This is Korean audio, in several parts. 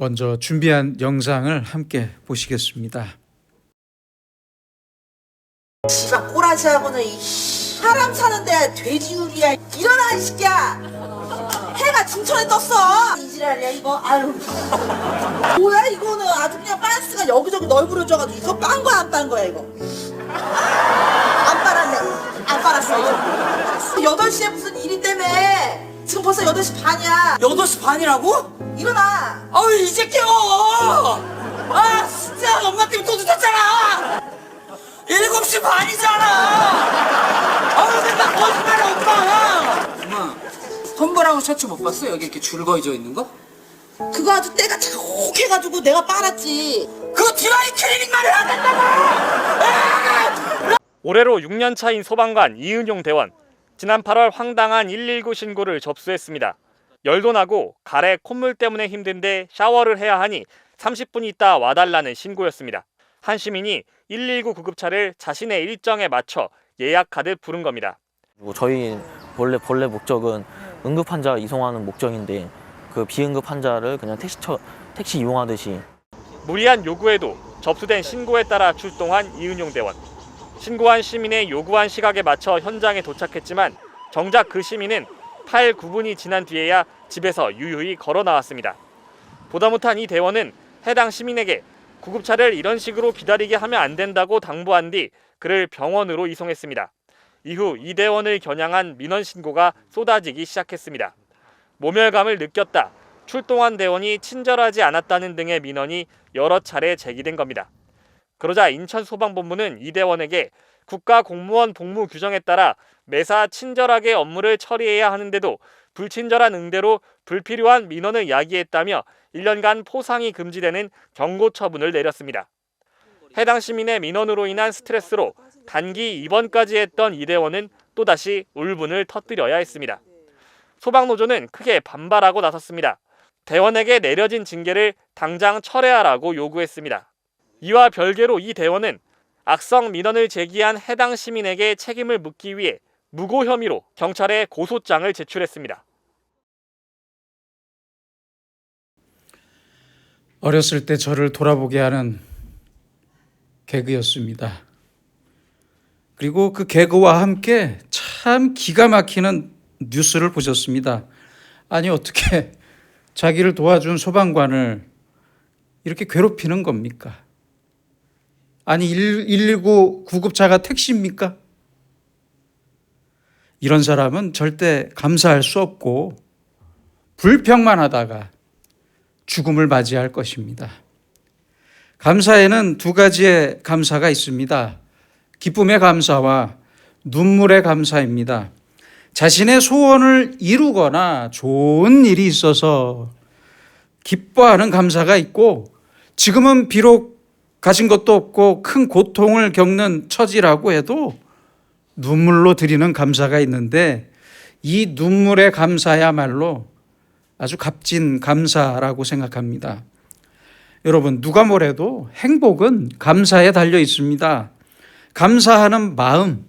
먼저 준비한 영상을 함께 보시겠습니다. 씨발 꼬라지하고는 이 사람 사는데 돼지우리야. 일어나 이 새끼야. 해가 중천에 떴어. 이 지랄이야 이거. 아유. 뭐야 이거는. 아주 그냥 빤스가 여기저기 널브러져가지고 이거 빤 거야 안 빤 거야 이거? 안 빨았네. 안 빨았어 이거. 8시에 무슨 일이 때문에 지금 벌써 8시 반이야 8시 반이라고? 일어나 아우 이 새끼야! 아 진짜 엄마 때문에 또 늦었잖아! 7시 반이잖아! 아우 맨날 거짓말해 오빠! 엄마 톰브라운 셔츠 못 봤어? 여기 이렇게 줄 거어져 있는 거? 그거 아주 때가 자욱해가지고 내가 빨았지 그거 드라이 클리닝만 해야 된다고! 올해로 6년 차인 소방관 이은용 대원. 지난 8월 황당한 119 신고를 접수했습니다. 열도 나고 가래 콧물 때문에 힘든데 샤워를 해야 하니 30분 있다 와달라는 신고였습니다. 한 시민이 119 구급차를 자신의 일정에 맞춰 예약하듯 부른 겁니다. 뭐 저희 원래 본래 목적은 응급 환자 이송하는 목적인데 그 비응급 환자를 그냥 택시 처, 택시 이용하듯이 무리한 요구에도 접수된 신고에 따라 출동한 이은용 대원. 신고한 시민의 요구한 시각에 맞춰 현장에 도착했지만 정작 그 시민은 8, 9분이 지난 뒤에야 집에서 유유히 걸어 나왔습니다. 보다 못한 이 대원은 해당 시민에게 구급차를 이런 식으로 기다리게 하면 안 된다고 당부한 뒤 그를 병원으로 이송했습니다. 이후 이 대원을 겨냥한 민원 신고가 쏟아지기 시작했습니다. 모멸감을 느꼈다. 출동한 대원이 친절하지 않았다는 등의 민원이 여러 차례 제기된 겁니다. 그러자 인천소방본부는 이 대원에게 국가공무원 복무 규정에 따라 매사 친절하게 업무를 처리해야 하는데도 불친절한 응대로 불필요한 민원을 야기했다며 1년간 포상이 금지되는 경고 처분을 내렸습니다. 해당 시민의 민원으로 인한 스트레스로 단기 입원까지 했던 이 대원은 또다시 울분을 터뜨려야 했습니다. 소방노조는 크게 반발하고 나섰습니다. 대원에게 내려진 징계를 당장 철회하라고 요구했습니다. 이와 별개로 이 대원은 악성 민원을 제기한 해당 시민에게 책임을 묻기 위해 무고 혐의로 경찰에 고소장을 제출했습니다. 어렸을 때 저를 돌아보게 하는 개그였습니다. 그리고 그 개그와 함께 참 기가 막히는 뉴스를 보셨습니다. 아니 어떻게 자기를 도와준 소방관을 이렇게 괴롭히는 겁니까? 아니 119 구급차가 택시입니까? 이런 사람은 절대 감사할 수 없고 불평만 하다가 죽음을 맞이할 것입니다. 감사에는 두 가지의 감사가 있습니다. 기쁨의 감사와 눈물의 감사입니다. 자신의 소원을 이루거나 좋은 일이 있어서 기뻐하는 감사가 있고 지금은 비록 가진 것도 없고 큰 고통을 겪는 처지라고 해도 눈물로 드리는 감사가 있는데 이 눈물의 감사야말로 아주 값진 감사라고 생각합니다. 여러분, 누가 뭐래도 행복은 감사에 달려 있습니다. 감사하는 마음,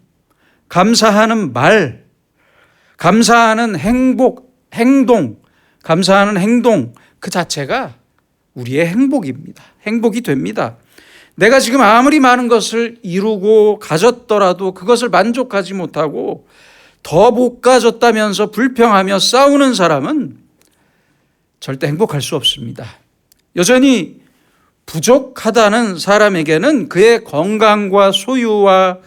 감사하는 말, 감사하는 행복, 행동, 감사하는 행동 그 자체가 우리의 행복입니다. 행복이 됩니다. 내가 지금 아무리 많은 것을 이루고 가졌더라도 그것을 만족하지 못하고 더 못 가졌다면서 불평하며 싸우는 사람은 절대 행복할 수 없습니다. 여전히 부족하다는 사람에게는 그의 건강과 소유와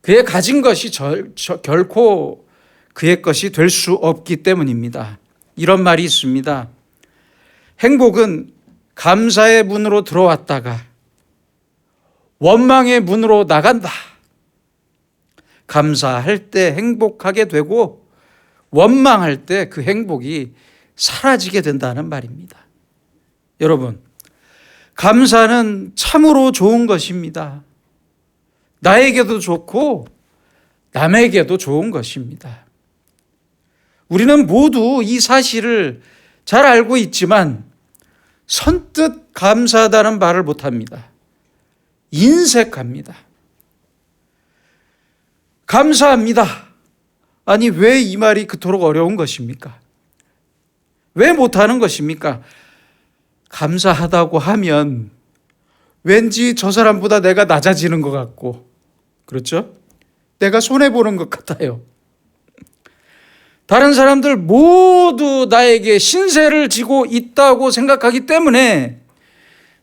그의 가진 것이 절, 저, 결코 그의 것이 될 수 없기 때문입니다. 이런 말이 있습니다. 행복은 감사의 문으로 들어왔다가 원망의 문으로 나간다. 감사할 때 행복하게 되고 원망할 때 그 행복이 사라지게 된다는 말입니다. 여러분, 감사는 참으로 좋은 것입니다. 나에게도 좋고 남에게도 좋은 것입니다. 우리는 모두 이 사실을 잘 알고 있지만 선뜻 감사하다는 말을 못합니다. 인색합니다. 감사합니다. 아니, 왜 이 말이 그토록 어려운 것입니까? 왜 못하는 것입니까? 감사하다고 하면 왠지 저 사람보다 내가 낮아지는 것 같고, 그렇죠? 내가 손해보는 것 같아요. 다른 사람들 모두 나에게 신세를 지고 있다고 생각하기 때문에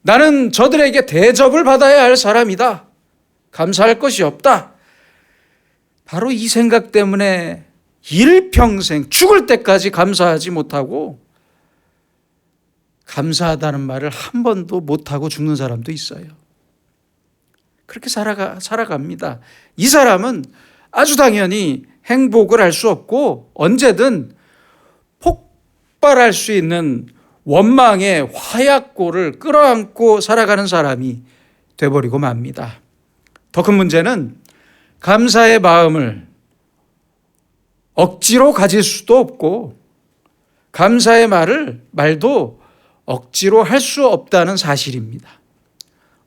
나는 저들에게 대접을 받아야 할 사람이다. 감사할 것이 없다. 바로 이 생각 때문에 일평생 죽을 때까지 감사하지 못하고 감사하다는 말을 한 번도 못하고 죽는 사람도 있어요. 그렇게 살아가, 살아갑니다. 이 사람은 아주 당연히 행복을 할 수 없고 언제든 폭발할 수 있는 원망의 화약고를 끌어안고 살아가는 사람이 돼버리고 맙니다. 더 큰 문제는 감사의 마음을 억지로 가질 수도 없고 감사의 말을 말도 억지로 할 수 없다는 사실입니다.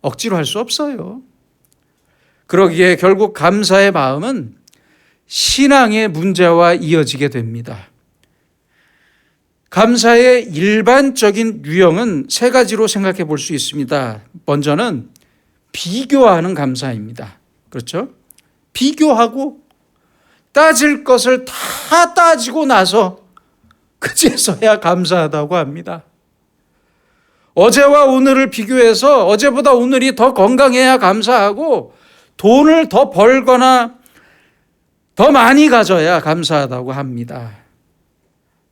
억지로 할 수 없어요. 그러기에 결국 감사의 마음은 신앙의 문제와 이어지게 됩니다. 감사의 일반적인 유형은 세 가지로 생각해 볼 수 있습니다. 먼저는 비교하는 감사입니다. 그렇죠? 비교하고 따질 것을 다 따지고 나서 그제서야 감사하다고 합니다. 어제와 오늘을 비교해서 어제보다 오늘이 더 건강해야 감사하고 돈을 더 벌거나 더 많이 가져야 감사하다고 합니다.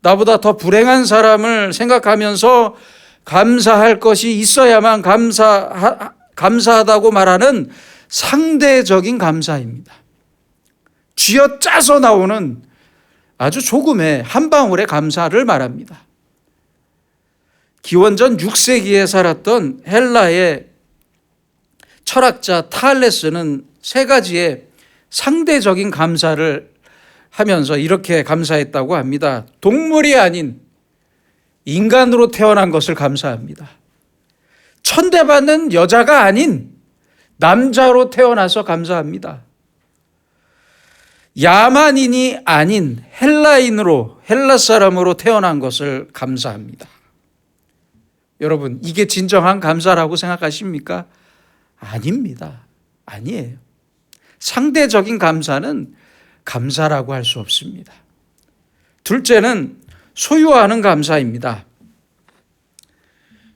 나보다 더 불행한 사람을 생각하면서 감사할 것이 있어야만 감사, 감사하다고 말하는 상대적인 감사입니다. 쥐어 짜서 나오는 아주 조금의 한 방울의 감사를 말합니다. 기원전 6세기에 살았던 헬라의 철학자 탈레스는 세 가지의 상대적인 감사를 하면서 이렇게 감사했다고 합니다. 동물이 아닌 인간으로 태어난 것을 감사합니다. 천대받는 여자가 아닌 남자로 태어나서 감사합니다. 야만인이 아닌 헬라인으로 헬라 사람으로 태어난 것을 감사합니다. 여러분, 이게 진정한 감사라고 생각하십니까? 아닙니다. 아니에요. 상대적인 감사는 감사라고 할 수 없습니다. 둘째는 소유하는 감사입니다.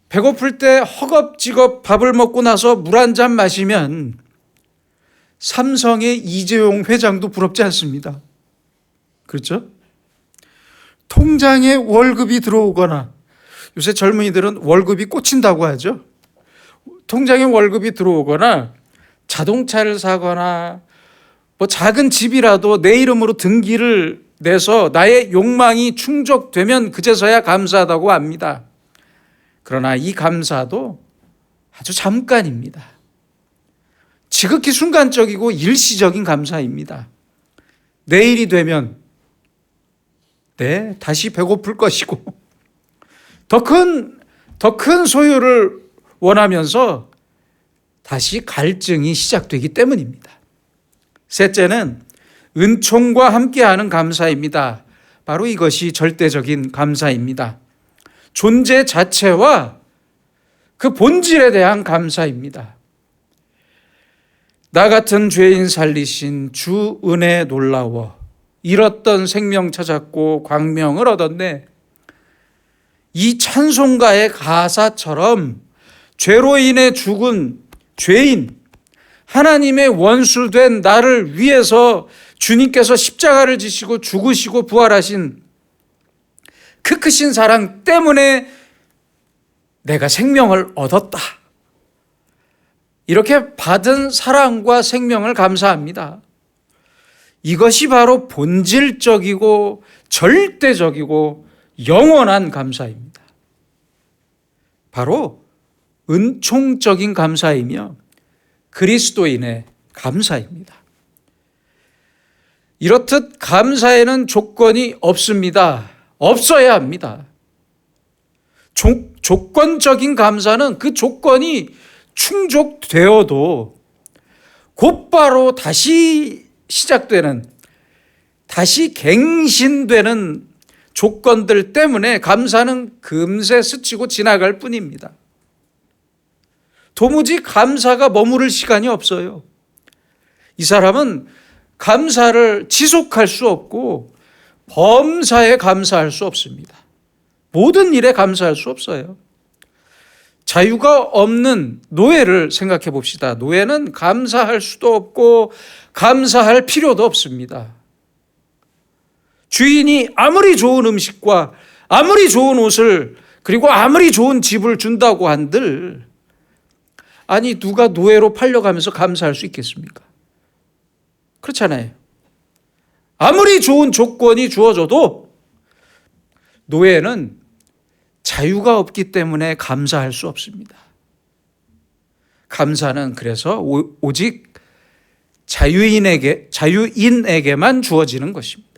배고플 때 허겁지겁 밥을 먹고 나서 물 한 잔 마시면 삼성의 이재용 회장도 부럽지 않습니다. 그렇죠? 통장에 월급이 들어오거나 요새 젊은이들은 월급이 꽂힌다고 하죠. 통장에 월급이 들어오거나 자동차를 사거나 뭐 작은 집이라도 내 이름으로 등기를 내서 나의 욕망이 충족되면 그제서야 감사하다고 합니다. 그러나 이 감사도 아주 잠깐입니다. 지극히 순간적이고 일시적인 감사입니다. 내일이 되면 네, 다시 배고플 것이고 더 큰, 더 큰 소유를 원하면서 다시 갈증이 시작되기 때문입니다. 셋째는 은총과 함께하는 감사입니다. 바로 이것이 절대적인 감사입니다. 존재 자체와 그 본질에 대한 감사입니다. 나 같은 죄인 살리신 주 은혜 놀라워 잃었던 생명 찾았고 광명을 얻었네. 이 찬송가의 가사처럼 죄로 인해 죽은 죄인, 하나님의 원수된 나를 위해서 주님께서 십자가를 지시고 죽으시고 부활하신 그 크신 사랑 때문에 내가 생명을 얻었다. 이렇게 받은 사랑과 생명을 감사합니다. 이것이 바로 본질적이고 절대적이고 영원한 감사입니다. 바로 은총적인 감사이며 그리스도인의 감사입니다. 이렇듯 감사에는 조건이 없습니다. 없어야 합니다. 조, 조건적인 감사는 그 조건이 충족되어도 곧바로 다시 시작되는, 다시 갱신되는 조건들 때문에 감사는 금세 스치고 지나갈 뿐입니다. 도무지 감사가 머무를 시간이 없어요. 이 사람은 감사를 지속할 수 없고 범사에 감사할 수 없습니다. 모든 일에 감사할 수 없어요. 자유가 없는 노예를 생각해 봅시다. 노예는 감사할 수도 없고 감사할 필요도 없습니다. 주인이 아무리 좋은 음식과 아무리 좋은 옷을 그리고 아무리 좋은 집을 준다고 한들 아니 누가 노예로 팔려가면서 감사할 수 있겠습니까? 그렇잖아요. 아무리 좋은 조건이 주어져도 노예는 자유가 없기 때문에 감사할 수 없습니다. 감사는 그래서 오- 오직 자유인에게 자유인에게만 주어지는 것입니다.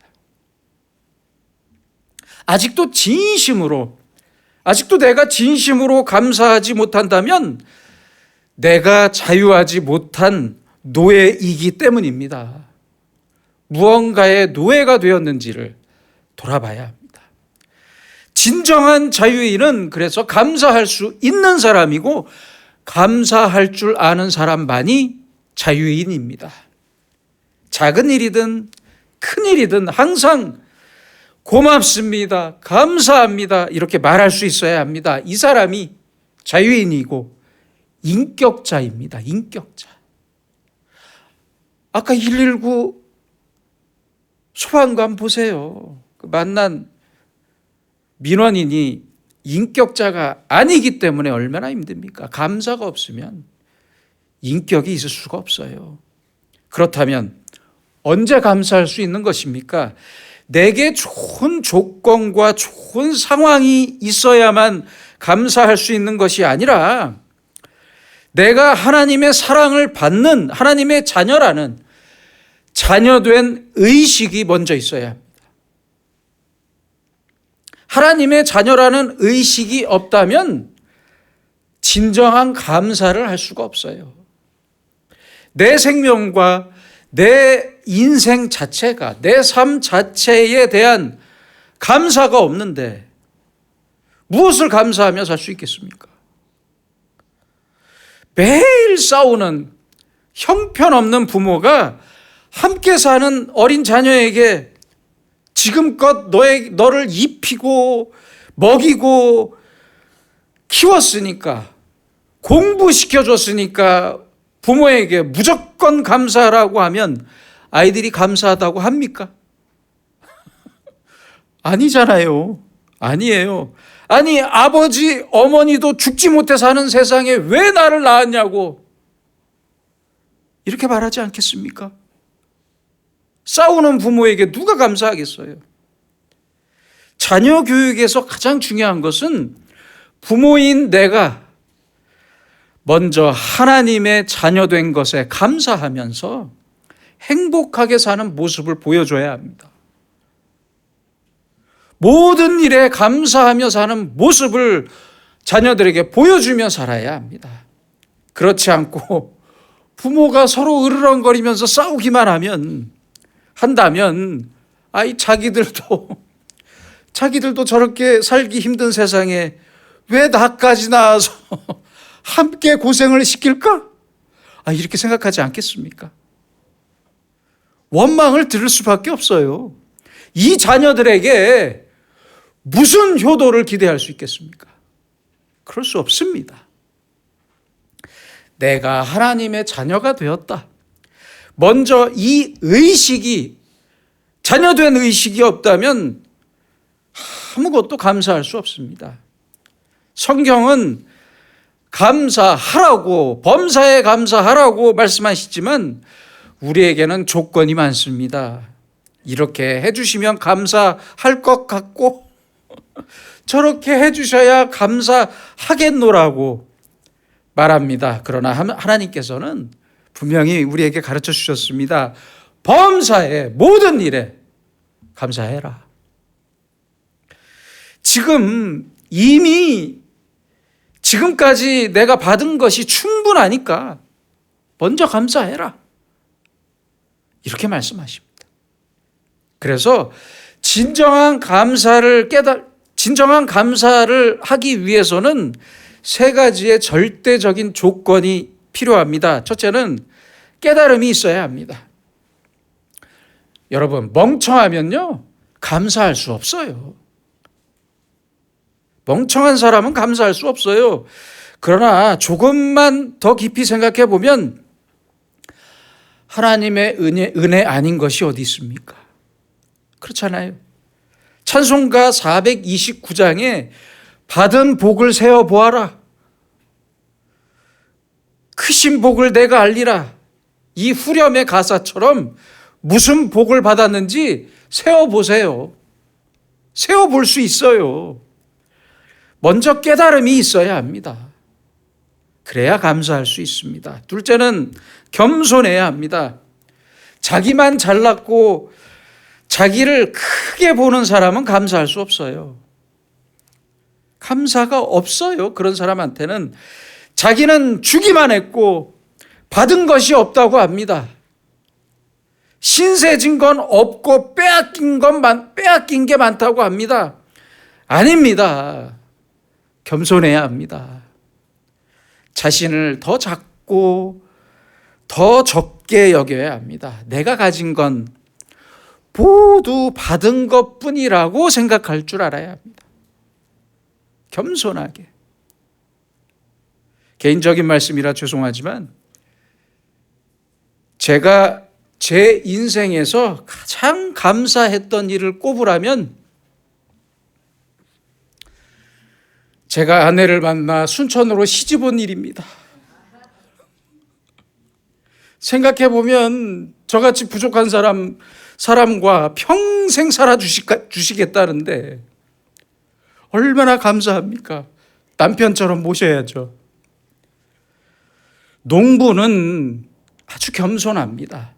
아직도 진심으로 아직도 내가 진심으로 감사하지 못한다면 내가 자유하지 못한 노예이기 때문입니다. 무언가의 노예가 되었는지를 돌아봐야 합니다. 진정한 자유인은 그래서 감사할 수 있는 사람이고 감사할 줄 아는 사람만이 자유인입니다. 작은 일이든 큰 일이든 항상 고맙습니다. 감사합니다. 이렇게 말할 수 있어야 합니다. 이 사람이 자유인이고 인격자입니다. 인격자. 아까 119 소방관 보세요. 그 만난 민원인이 인격자가 아니기 때문에 얼마나 힘듭니까? 감사가 없으면 인격이 있을 수가 없어요. 그렇다면 언제 감사할 수 있는 것입니까? 내게 좋은 조건과 좋은 상황이 있어야만 감사할 수 있는 것이 아니라 내가 하나님의 사랑을 받는 하나님의 자녀라는 자녀된 의식이 먼저 있어야 합니다. 하나님의 자녀라는 의식이 없다면 진정한 감사를 할 수가 없어요. 내 생명과 내 인생 자체가, 내 삶 자체에 대한 감사가 없는데 무엇을 감사하며 살 수 있겠습니까? 매일 싸우는 형편없는 부모가 함께 사는 어린 자녀에게 지금껏 너의, 너를 입히고 먹이고 키웠으니까 공부시켜줬으니까 부모에게 무조건 감사하라고 하면 아이들이 감사하다고 합니까? 아니잖아요. 아니에요. 아니, 아버지, 어머니도 죽지 못해 사는 세상에 왜 나를 낳았냐고. 이렇게 말하지 않겠습니까? 싸우는 부모에게 누가 감사하겠어요? 자녀 교육에서 가장 중요한 것은 부모인 내가 먼저 하나님의 자녀된 것에 감사하면서 행복하게 사는 모습을 보여줘야 합니다. 모든 일에 감사하며 사는 모습을 자녀들에게 보여주며 살아야 합니다. 그렇지 않고 부모가 서로 으르렁거리면서 싸우기만 하면 한다면 아이 자기들도 자기들도 저렇게 살기 힘든 세상에 왜 나까지 나와서 함께 고생을 시킬까? 아 이렇게 생각하지 않겠습니까? 원망을 들을 수밖에 없어요. 이 자녀들에게 무슨 효도를 기대할 수 있겠습니까? 그럴 수 없습니다. 내가 하나님의 자녀가 되었다. 먼저 이 의식이 자녀된 의식이 없다면 아무것도 감사할 수 없습니다. 성경은 감사하라고 범사에 감사하라고 말씀하시지만 우리에게는 조건이 많습니다. 이렇게 해주시면 감사할 것 같고 저렇게 해주셔야 감사하겠노라고 말합니다. 그러나 하나님께서는 분명히 우리에게 가르쳐 주셨습니다. 범사에 모든 일에 감사해라. 지금 이미 지금까지 내가 받은 것이 충분하니까 먼저 감사해라. 이렇게 말씀하십니다. 그래서 진정한 감사를 깨달 진정한 감사를 하기 위해서는 세 가지의 절대적인 조건이 필요합니다. 첫째는 깨달음이 있어야 합니다. 여러분, 멍청하면요, 감사할 수 없어요. 멍청한 사람은 감사할 수 없어요. 그러나 조금만 더 깊이 생각해 보면 하나님의 은혜, 은혜 아닌 것이 어디 있습니까? 그렇잖아요. 찬송가 429장에 받은 복을 세어 보아라. 크신 복을 내가 알리라. 이 후렴의 가사처럼 무슨 복을 받았는지 세어 보세요. 세어 볼 수 있어요. 먼저 깨달음이 있어야 합니다. 그래야 감사할 수 있습니다. 둘째는 겸손해야 합니다. 자기만 잘났고 자기를 크게 보는 사람은 감사할 수 없어요. 감사가 없어요. 그런 사람한테는 자기는 주기만 했고 받은 것이 없다고 합니다. 신세진 건 없고 빼앗긴 건 많, 빼앗긴 게 많다고 합니다. 아닙니다. 겸손해야 합니다. 자신을 더 작고 더 적게 여겨야 합니다. 내가 가진 건 모두 받은 것 뿐이라고 생각할 줄 알아야 합니다. 겸손하게. 개인적인 말씀이라 죄송하지만 제가 제 인생에서 가장 감사했던 일을 꼽으라면 제가 아내를 만나 순천으로 시집 온 일입니다. 생각해 보면 저같이 부족한 사람 사람과 평생 살아 주시겠다는데 얼마나 감사합니까? 남편처럼 모셔야죠. 농부는 아주 겸손합니다.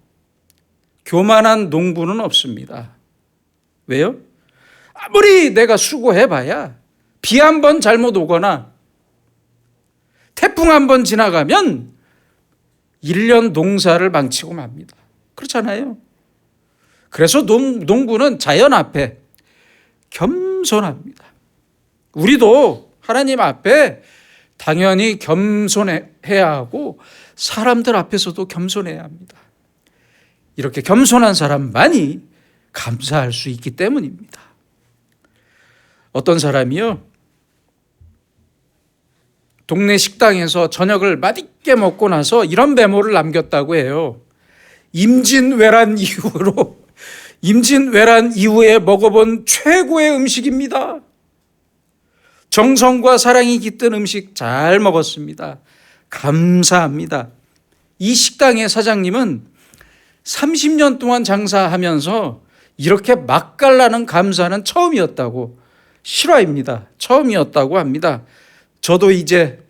교만한 농부는 없습니다. 왜요? 아무리 내가 수고해봐야 비 한 번 잘못 오거나 태풍 한 번 지나가면 1년 농사를 망치고 맙니다. 그렇잖아요. 그래서 농, 농부는 자연 앞에 겸손합니다. 우리도 하나님 앞에 당연히 겸손해야 하고 사람들 앞에서도 겸손해야 합니다. 이렇게 겸손한 사람만이 감사할 수 있기 때문입니다. 어떤 사람이요? 동네 식당에서 저녁을 맛있게 먹고 나서 이런 메모를 남겼다고 해요. 임진왜란 이후로 임진왜란 이후에 먹어본 최고의 음식입니다. 정성과 사랑이 깃든 음식 잘 먹었습니다. 감사합니다. 이 식당의 사장님은 30년 동안 장사하면서 이렇게 맛깔나는 감사는 처음이었다고 실화입니다. 처음이었다고 합니다. 저도 이제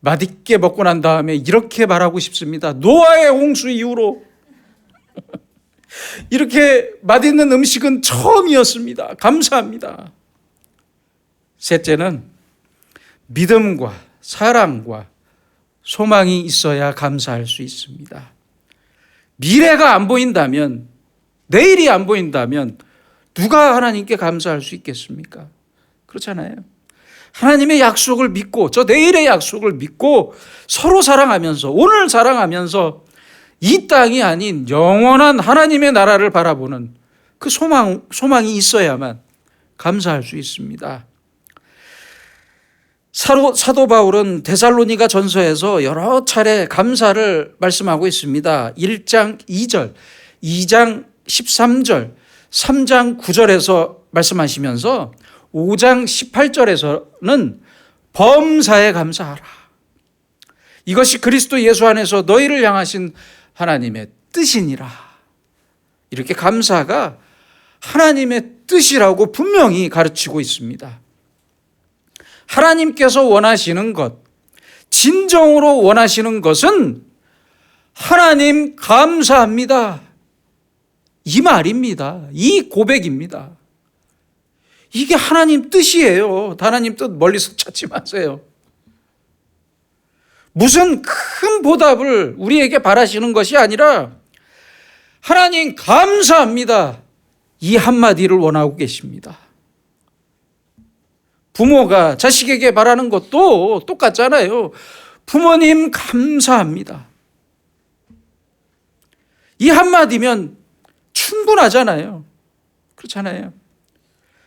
맛있게 먹고 난 다음에 이렇게 말하고 싶습니다. 노아의 홍수 이후로 이렇게 맛있는 음식은 처음이었습니다. 감사합니다. 셋째는 믿음과 사랑과 소망이 있어야 감사할 수 있습니다. 미래가 안 보인다면, 내일이 안 보인다면, 누가 하나님께 감사할 수 있겠습니까? 그렇잖아요. 하나님의 약속을 믿고, 저 내일의 약속을 믿고, 서로 사랑하면서, 오늘 사랑하면서, 이 땅이 아닌 영원한 하나님의 나라를 바라보는 그 소망, 소망이 있어야만 감사할 수 있습니다. 사도, 사도 바울은 데살로니가 전서에서 여러 차례 감사를 말씀하고 있습니다. 1장 2절, 2장 13절, 3장 9절에서 말씀하시면서 5장 18절에서는 범사에 감사하라. 이것이 그리스도 예수 안에서 너희를 향하신 하나님의 뜻이니라. 이렇게 감사가 하나님의 뜻이라고 분명히 가르치고 있습니다. 하나님께서 원하시는 것, 진정으로 원하시는 것은 하나님 감사합니다. 이 말입니다. 이 고백입니다. 이게 하나님 뜻이에요. 하나님 뜻 멀리서 찾지 마세요. 무슨 큰 보답을 우리에게 바라시는 것이 아니라 하나님 감사합니다. 이 한마디를 원하고 계십니다. 부모가 자식에게 말하는 것도 똑같잖아요. 부모님 감사합니다. 이 한마디면 충분하잖아요. 그렇잖아요.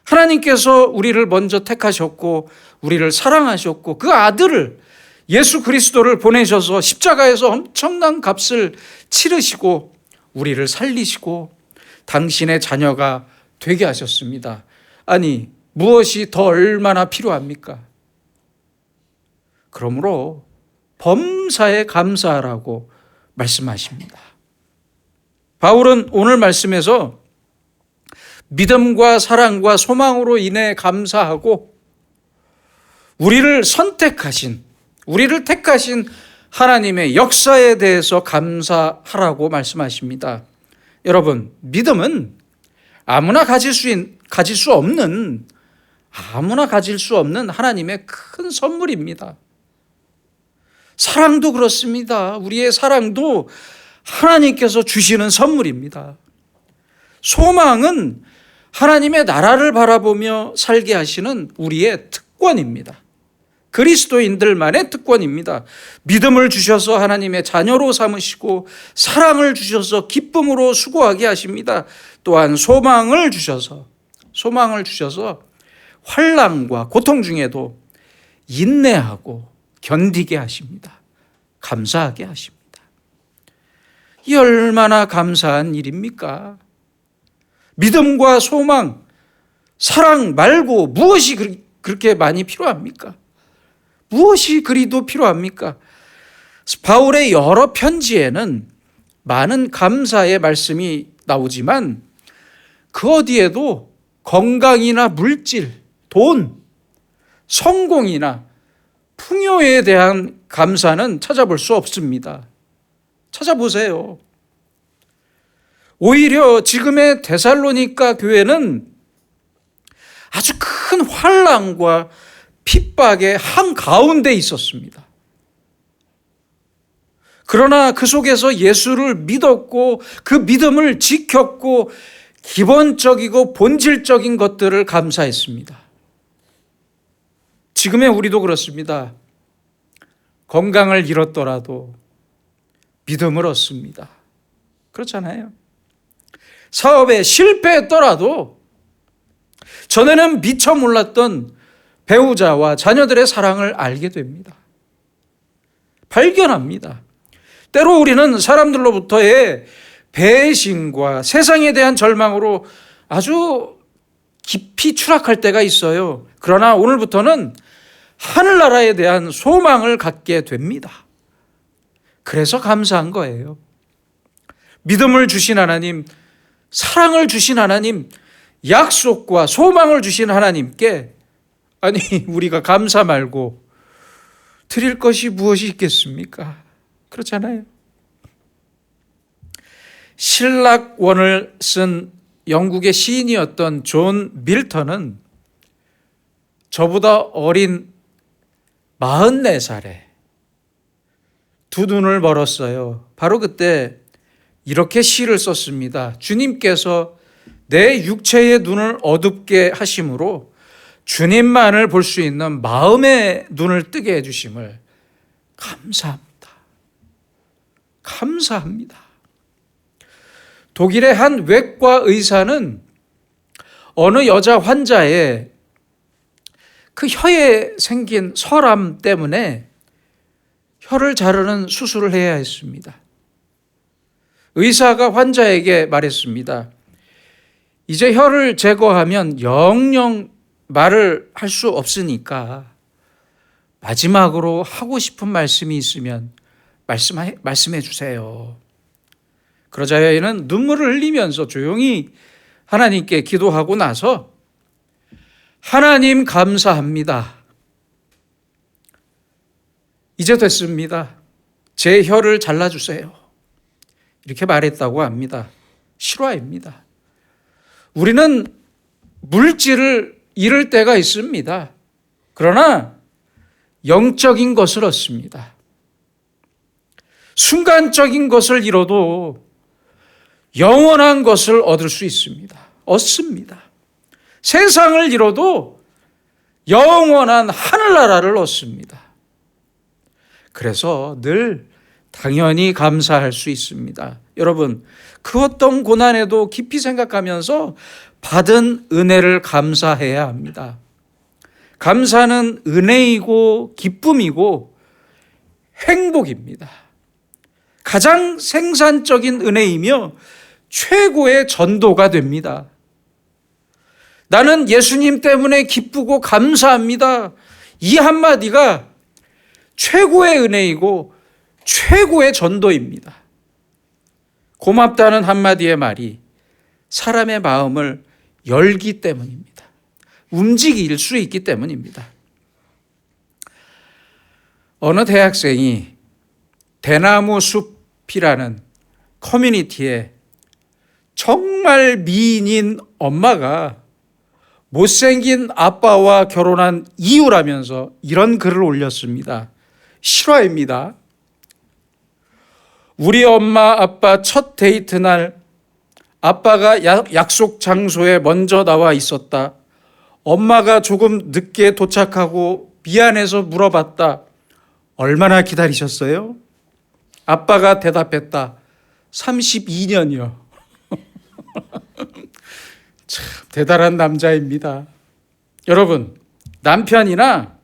하나님께서 우리를 먼저 택하셨고 우리를 사랑하셨고 그 아들을 예수 그리스도를 보내셔서 십자가에서 엄청난 값을 치르시고 우리를 살리시고 당신의 자녀가 되게 하셨습니다. 아니, 무엇이 더 얼마나 필요합니까? 그러므로 범사에 감사하라고 말씀하십니다. 바울은 오늘 말씀에서 믿음과 사랑과 소망으로 인해 감사하고 우리를 선택하신, 우리를 택하신 하나님의 역사에 대해서 감사하라고 말씀하십니다. 여러분, 믿음은 아무나 가질 수, 있, 가질 수 없는, 아무나 가질 수 없는 하나님의 큰 선물입니다. 사랑도 그렇습니다. 우리의 사랑도 하나님께서 주시는 선물입니다. 소망은 하나님의 나라를 바라보며 살게 하시는 우리의 특권입니다. 그리스도인들만의 특권입니다. 믿음을 주셔서 하나님의 자녀로 삼으시고 사랑을 주셔서 기쁨으로 수고하게 하십니다. 또한 소망을 주셔서 소망을 주셔서 환란과 고통 중에도 인내하고 견디게 하십니다. 감사하게 하십니다. 이 얼마나 감사한 일입니까? 믿음과 소망, 사랑 말고 무엇이 그렇게 많이 필요합니까? 무엇이 그리도 필요합니까? 바울의 여러 편지에는 많은 감사의 말씀이 나오지만 그 어디에도 건강이나 물질, 돈, 성공이나 풍요에 대한 감사는 찾아볼 수 없습니다. 찾아보세요. 오히려 지금의 데살로니가 교회는 아주 큰 환란과 핍박의 한 가운데 있었습니다. 그러나 그 속에서 예수를 믿었고 그 믿음을 지켰고 기본적이고 본질적인 것들을 감사했습니다. 지금의 우리도 그렇습니다. 건강을 잃었더라도 믿음을 얻습니다. 그렇잖아요. 사업에 실패했더라도 전에는 미처 몰랐던 배우자와 자녀들의 사랑을 알게 됩니다. 발견합니다. 때로 우리는 사람들로부터의 배신과 세상에 대한 절망으로 아주 깊이 추락할 때가 있어요. 그러나 오늘부터는 하늘나라에 대한 소망을 갖게 됩니다. 그래서 감사한 거예요. 믿음을 주신 하나님, 사랑을 주신 하나님, 약속과 소망을 주신 하나님께 아니 우리가 감사 말고 드릴 것이 무엇이 있겠습니까? 그렇잖아요. 신락원을 쓴 영국의 시인이었던 존 밀턴은 저보다 어린 44살에 두 눈을 멀었어요. 바로 그때 이렇게 시를 썼습니다. 주님께서 내 육체의 눈을 어둡게 하심으로 주님만을 볼 수 있는 마음의 눈을 뜨게 해주심을 감사합니다. 감사합니다. 독일의 한 외과 의사는 어느 여자 환자의 그 혀에 생긴 설암 때문에 혀를 자르는 수술을 해야 했습니다. 의사가 환자에게 말했습니다. 이제 혀를 제거하면 영영 말을 할 수 없으니까 마지막으로 하고 싶은 말씀이 있으면 말씀해, 말씀해 주세요. 그러자 여인은 눈물을 흘리면서 조용히 하나님께 기도하고 나서 하나님 감사합니다. 이제 됐습니다. 제 혀를 잘라주세요. 이렇게 말했다고 합니다. 실화입니다. 우리는 물질을 잃을 때가 있습니다. 그러나 영적인 것을 얻습니다. 순간적인 것을 잃어도 영원한 것을 얻을 수 있습니다. 얻습니다. 세상을 잃어도 영원한 하늘나라를 얻습니다. 그래서 늘 당연히 감사할 수 있습니다. 여러분, 그 어떤 고난에도 깊이 생각하면서 받은 은혜를 감사해야 합니다. 감사는 은혜이고 기쁨이고 행복입니다. 가장 생산적인 은혜이며 최고의 전도가 됩니다. 나는 예수님 때문에 기쁘고 감사합니다. 이 한마디가 최고의 은혜이고 최고의 전도입니다. 고맙다는 한마디의 말이 사람의 마음을 열기 때문입니다. 움직일 수 있기 때문입니다. 어느 대학생이 대나무 숲이라는 커뮤니티에 정말 미인인 엄마가 못생긴 아빠와 결혼한 이유라면서 이런 글을 올렸습니다. 실화입니다. 우리 엄마 아빠 첫 데이트 날 아빠가 약- 약속 장소에 먼저 나와 있었다. 엄마가 조금 늦게 도착하고 미안해서 물어봤다. 얼마나 기다리셨어요? 아빠가 대답했다. 32년이요. 참 대단한 남자입니다. 여러분, 남편이나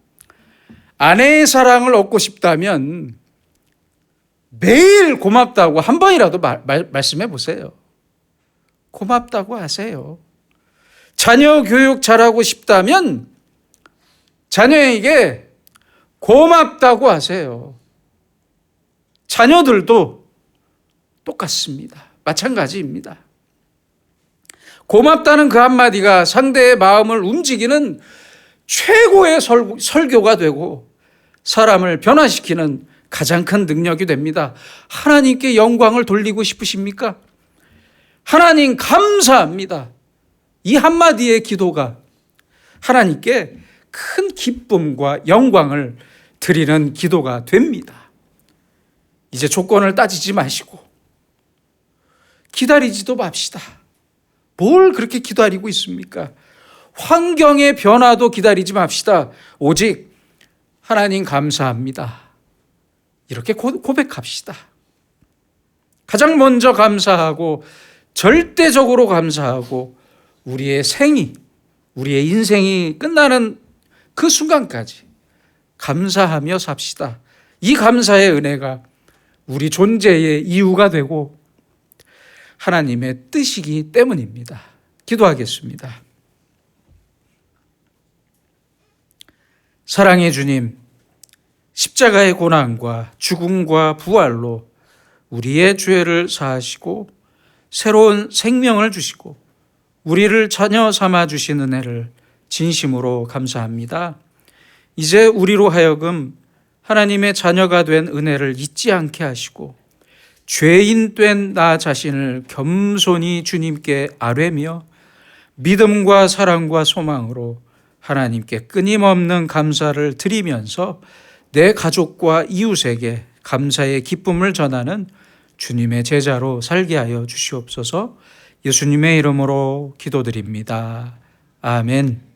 아내의 사랑을 얻고 싶다면 매일 고맙다고 한 번이라도 말, 말, 말씀해 보세요. 고맙다고 하세요. 자녀 교육 잘하고 싶다면 자녀에게 고맙다고 하세요. 자녀들도 똑같습니다. 마찬가지입니다. 고맙다는 그 한마디가 상대의 마음을 움직이는 최고의 설, 설교가 되고 사람을 변화시키는 가장 큰 능력이 됩니다. 하나님께 영광을 돌리고 싶으십니까? 하나님 감사합니다. 이 한마디의 기도가 하나님께 큰 기쁨과 영광을 드리는 기도가 됩니다. 이제 조건을 따지지 마시고 기다리지도 맙시다. 뭘 그렇게 기다리고 있습니까? 환경의 변화도 기다리지 맙시다. 오직 하나님 감사합니다. 이렇게 고- 고백합시다. 가장 먼저 감사하고 절대적으로 감사하고 우리의 생이 우리의 인생이 끝나는 그 순간까지 감사하며 삽시다. 이 감사의 은혜가 우리 존재의 이유가 되고 하나님의 뜻이기 때문입니다. 기도하겠습니다. 사랑의 주님, 십자가의 고난과 죽음과 부활로 우리의 죄를 사하시고 새로운 생명을 주시고 우리를 자녀 삼아 주신 은혜를 진심으로 감사합니다. 이제 우리로 하여금 하나님의 자녀가 된 은혜를 잊지 않게 하시고 죄인 된 나 자신을 겸손히 주님께 아뢰며 믿음과 사랑과 소망으로 하나님께 끊임없는 감사를 드리면서 내 가족과 이웃에게 감사의 기쁨을 전하는 주님의 제자로 살게 하여 주시옵소서 예수님의 이름으로 기도드립니다. 아멘.